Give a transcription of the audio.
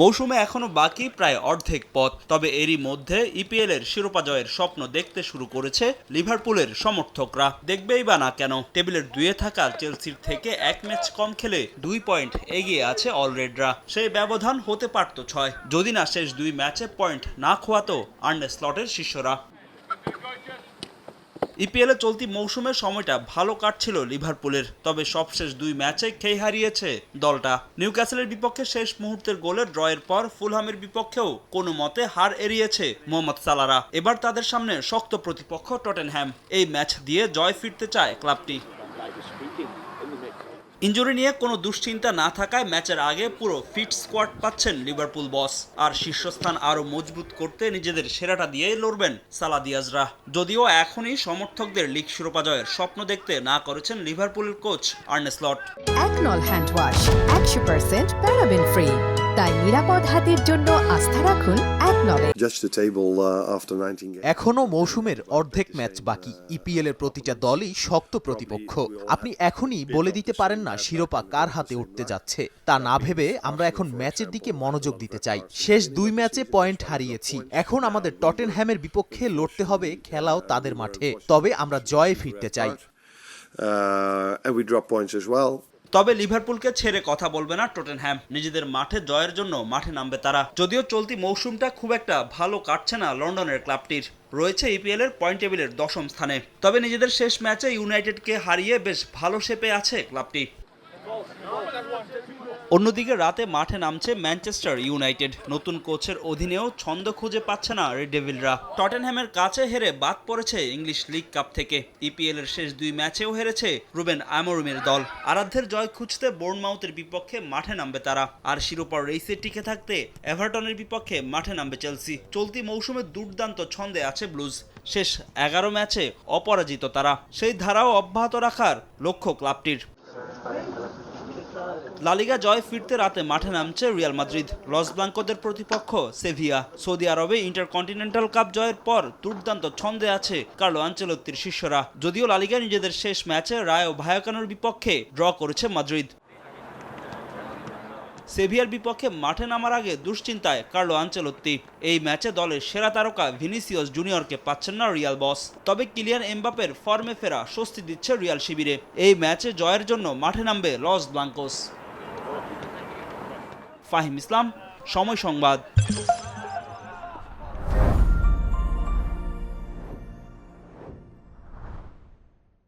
মৌসুমে এখনও বাকি প্রায় অর্ধেক পথ, তবে এরই মধ্যে ইপিএল এর শিরোপা জয়ের স্বপ্ন দেখতে শুরু করেছে লিভারপুলের সমর্থকরা। দেখবেই বা না কেন টেবিলের দুয়ে থাকা চেলসির থেকে এক ম্যাচ কম খেলে দুই পয়েন্ট এগিয়ে আছে অলরেডরা। সেই ব্যবধান হতে পারত ছয়। যদি না শেষ দুই ম্যাচে পয়েন্ট না খোয়াতো আর্নে স্লটের শিষ্যরা। ইপিএল এ চলতি মৌসুমে সময়টা ভালো কাটছিল লিভারপুলের, তবে সবশেষ দুই ম্যাচে খেই হারিয়েছে দলটা। নিউক্যাসলের বিপক্ষে শেষ মুহূর্তের গোলে ড্রয়ের পর ফুলহামের বিপক্ষেও কোনো মতে হার এড়িয়েছে মোহাম্মদ সালারা এবার তাদের সামনে শক্ত প্রতিপক্ষ টটেনহ্যাম এই ম্যাচ দিয়ে জয় ফিরতে চায় ক্লাবটি। ইঞ্জুরি নিয়ে কোনো দুশ্চিন্তা না থাকায় ম্যাচের আগে পুরো ফিট স্কোয়াড পাচ্ছেন লিভারপুল বস। আর শীর্ষস্থান আরও মজবুত করতে নিজেদের সেরাটা দিয়েই লড়বেন সালাদিয়াজরা। যদিও এখনই সমর্থকদের লিগ শিরোপা জয়ের স্বপ্ন দেখতে না করেছেন লিভারপুলের কোচ আর্নেস্লট একনল হ্যান্ড ওয়াশ একশো পার্সেন্ট প্যারাবেন ফ্রি। তাই নিরাপদ হাতের জন্য আস্থা রাখুন uh, after 19 games. এখনও মৌসুমের অর্ধেক ম্যাচ বাকি। ইপিএল এর প্রতিটা দলই শক্ত প্রতিপক্ষ। আপনি এখনই বলে দিতে পারেন না শিরোপা কার হাতে উঠতে যাচ্ছে। তা না ভেবে আমরা এখন ম্যাচের দিকে মনোযোগ দিতে চাই। শেষ দুই ম্যাচে পয়েন্ট হারিয়েছি। এখন আমাদের টটেনহ্যামের বিপক্ষে লড়তে হবে খেলাও তাদের মাঠে। তবে আমরা জয়ে ফিরতে চাই। Uh, and we drop points as well. তবে লিভারপুলকে ছেড়ে কথা বলবে না টটেনহ্যাম। নিজেদের মাঠে জয়ের জন্য মাঠে নামবে তারা। যদিও চলতি মৌসুমটা খুব একটা ভালো কাটছে না লন্ডনের ক্লাবটির। রয়েছে ইপিএল এর পয়েন্ট টেবিলের দশম স্থানে। তবে নিজেদের শেষ ম্যাচে ইউনাইটেডকে হারিয়ে বেশ ভালো শেপে আছে ক্লাবটি। অন্যদিকে রাতে মাঠে নামছে ম্যানচেস্টার ইউনাইটেড। নতুন কোচের অধীনেও ছন্দ খুঁজে পাচ্ছে না ডেভিলরা। টটেনহ্যামের কাছে হেরে বাদ পড়েছে ইংলিশ লিগ কাপ থেকে। ইপিএল এর শেষ দুই ম্যাচেও হেরেছে রুবেন আমরুমের দল। আরাধ্যের জয় খুঁজতে বোর্নমাউথের বিপক্ষে মাঠে নামবে তারা। আর শিরোপার রেসে টিকে থাকতে এভারটনের বিপক্ষে মাঠে নামবে চেলসি। চলতি মৌসুমে দুর্দান্ত ছন্দে আছে ব্লুজ। শেষ এগারো ম্যাচে অপরাজিত তারা। সেই ধারাও অব্যাহত রাখার লক্ষ্য ক্লাবটির। লালিগা জয় ফিরতে রাতে মাঠে নামছে রিয়াল মাদ্রিদ। লস ব্লাঙ্কোদের প্রতিপক্ষ সেভিয়া। সৌদি আরবে ইন্টারকন্টিনেন্টাল কাপ জয়ের পর দুর্দান্ত ছন্দে আছে কার্লো আঞ্চলত্তির শিষ্যরা। যদিও লালিগা নিজেদের শেষ ম্যাচে রায় ও ভায়াকানোর বিপক্ষে ড্র করেছে মাদ্রিদ। সেভিয়ার বিপক্ষে মাঠে নামার আগে দুশ্চিন্তায় কার্লো আঞ্চলত্তি। এই ম্যাচে দলের সেরা তারকা ভিনিসিয়াস জুনিয়রকে পাচ্ছেন না রিয়াল বস। তবে কিলিয়ান এমবাপের ফর্মে ফেরা স্বস্তি দিচ্ছে রিয়াল শিবিরে। এই ম্যাচে জয়ের জন্য মাঠে নামবে লস ব্লাঙ্কোস। ফাহিম ইসলাম সময় সংবাদ।